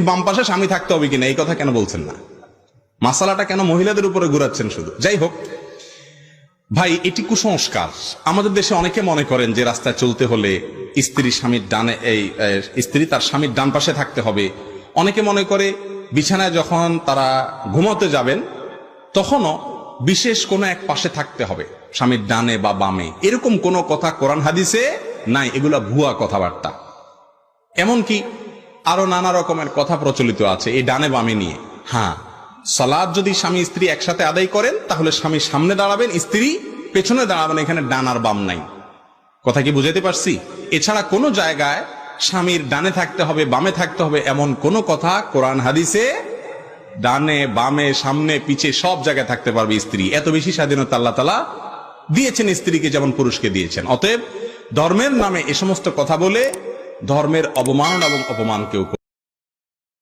বাম পাশে স্বামী থাকতে হবে কিনা, এই কথা কেন বলছেন না? মাসালাটা কেন মহিলাদের উপরে ঘুরাচ্ছেন শুধু? যাই হোক, ভাই, এটি কুসংস্কার। আমাদের দেশে অনেকে মনে করেন যে রাস্তায় চলতে হলে স্ত্রী স্বামীর ডানে, এই স্ত্রী তার স্বামীর ডান পাশে থাকতে হবে। অনেকে মনে করে বিছানায় যখন তারা ঘুমাতে যাবেন, তখনও বিশেষ কোনো এক পাশে থাকতে হবে, স্বামীর ডানে বা বামে। এরকম কোনো কথা কোরআন হাদিসে নাই, এগুলা ভুয়া কথাবার্তা। এমনকি আরও নানা রকমের কথা প্রচলিত আছে, এই ডানে বামে নিয়ে। হ্যাঁ সালাদ যদি স্বামী স্ত্রী একসাথে আদায় করেন, তাহলে স্বামী সামনে দাঁড়াবেন, স্ত্রী পেছনে দাঁড়াবেন, এখানে ডান আর বাম নাই। কথা কি বুঝাতে পারছি? এছাড়া কোনো জায়গায় স্বামীর ডানে থাকতে হবে, বামে থাকতে হবে, এমন কোনো কথা কোরআন হাদিসে ডানে, বামে, সামনে, পিছে সব জায়গায় থাকতে পারবে স্ত্রী। এত বেশি স্বাধীনতা আল্লাহ তালা দিয়েছেন স্ত্রীকে যেমন পুরুষকে দিয়েছেন। অতএব ধর্মের নামে এ সমস্ত কথা বলে ধর্মের অবমাননা এবং অপমান কেউ